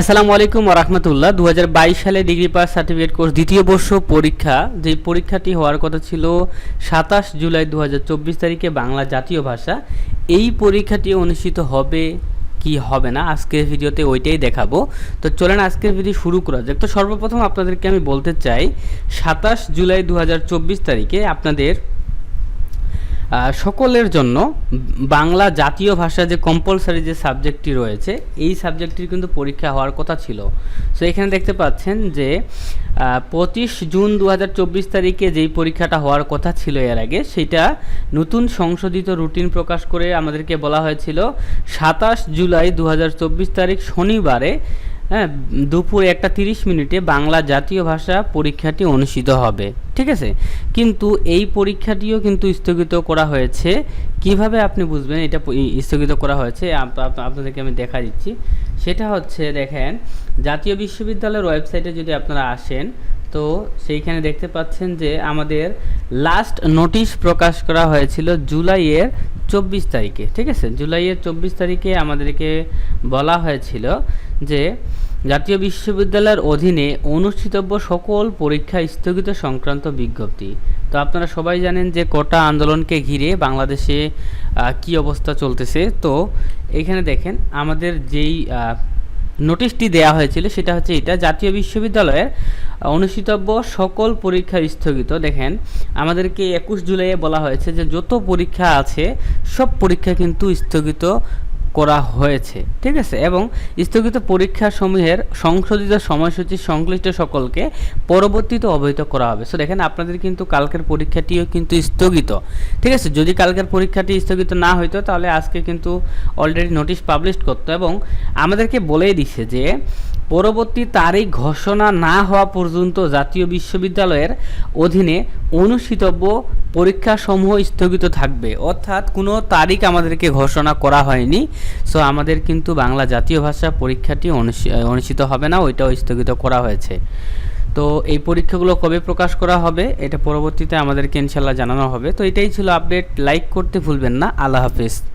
আসসালামু আলাইকুম রহমতুল্লাহ। দু সালে ডিগ্রি পাস সার্টিফিকেট কোর্স দ্বিতীয় বর্ষ পরীক্ষা। যে পরীক্ষাটি হওয়ার কথা ছিল সাতাশ জুলাই দু হাজার চব্বিশ তারিখে বাংলা জাতীয় ভাষা। এই পরীক্ষাটি অনুষ্ঠিত হবে কি হবে না আজকের ভিডিওতে ওইটাই দেখাবো। তো চলেন আজকের ভিডিও শুরু করা যাক। তো সর্বপ্রথম আপনাদেরকে আমি বলতে চাই, সাতাশ জুলাই দু হাজার চব্বিশ তারিখে আপনাদের সকলের জন্য বাংলা জাতীয় ভাষা যে কম্পালসারি যে সাবজেক্টটি রয়েছে, এই সাবজেক্টটির কিন্তু পরীক্ষা হওয়ার কথা ছিল। সো এখানে দেখতে পাচ্ছেন যে পঁচিশ জুন দু হাজার চব্বিশ তারিখে যেই পরীক্ষাটা হওয়ার কথা ছিল এর আগে, সেটা নতুন সংশোধিত রুটিন প্রকাশ করে আমাদেরকে বলা হয়েছিল সাতাশ জুলাই দু হাজার চব্বিশ তারিখ শনিবারে হ্যাঁ দুপুর একটা তিরিশ মিনিটে বাংলা জাতীয় ভাষা পরীক্ষাটি অনুষ্ঠিত হবে, ঠিক আছে? কিন্তু এই পরীক্ষাটিও কিন্তু স্থগিত করা হয়েছে। কীভাবে আপনি বুঝবেন এটা স্থগিত করা হয়েছে? আপ- আপ- আপনাদেরকে আমি দেখা দিচ্ছি। সেটা হচ্ছে, দেখেন, জাতীয় বিশ্ববিদ্যালয়ের ওয়েবসাইটে যদি আপনারা আসেন, তো সেইখানে দেখতে পাচ্ছেন যে আমাদের লাস্ট নোটিশ প্রকাশ করা হয়েছিল জুলাইয়ের চব্বিশ তারিখে, ঠিক আছে? জুলাইয়ের চব্বিশ তারিখে আমাদেরকে বলা হয়েছিল যে জাতীয় বিশ্ববিদ্যালয়ের অধীনে অনুষ্ঠিতব্য সকল পরীক্ষা স্থগিত সংক্রান্ত বিজ্ঞপ্তি। তো আপনারা সবাই জানেন যে কোটা আন্দোলনকে ঘিরে বাংলাদেশে কি অবস্থা চলতেছে। তো এখানে দেখেন, আমাদের যেই নোটিশটি দেয়া হয়েছিল, সেটা হচ্ছে এটা, জাতীয় বিশ্ববিদ্যালয়ের অনুষ্ঠিতব্য সকল পরীক্ষা স্থগিত। দেখেন, আমাদেরকে একুশ জুলাইয়ে বলা হয়েছে যে যত পরীক্ষা আছে, সব পরীক্ষা কিন্তু স্থগিত করা হয়েছে, ঠিক আছে? এবং স্থগিত পরীক্ষা সমূহের সংশোধিত সময়সূচি সংশ্লিষ্ট সকলকে পরবর্তীতে অবহিত করা হবে। সো দেখেন, আপনাদের কিন্তু কালকের পরীক্ষাটিও কিন্তু স্থগিত, ঠিক আছে? যদি কালকের পরীক্ষাটি স্থগিত না হইতো, তাহলে আজকে কিন্তু অলরেডি নোটিশ পাবলিশ করতো। এবং আমাদেরকে বলেই দিছে যে পরবর্তী তারিখ ঘোষণা না হওয়া পর্যন্ত জাতীয় বিশ্ববিদ্যালয়ের অধীনে অনুষ্ঠিতব্য পরীক্ষাসমূহ স্থগিত থাকবে। অর্থাৎ কোনো তারিখ আমাদেরকে ঘোষণা করা হয়নি। সো আমাদের কিন্তু বাংলা জাতীয় ভাষা পরীক্ষাটি অনুষ্ঠি- অনুষ্ঠিত হবে না, ওইটাও স্থগিত করা হয়েছে। তো, এই পরীক্ষাগুলো কবে প্রকাশ করা হবে, এটা পরবর্তীতে আমাদেরকে ইনশাল্লাহ জানানো হবে। তো, এটাই ছিল আপডেট। লাইক করতে ভুলবেন না। আল্লাহ হাফেজ।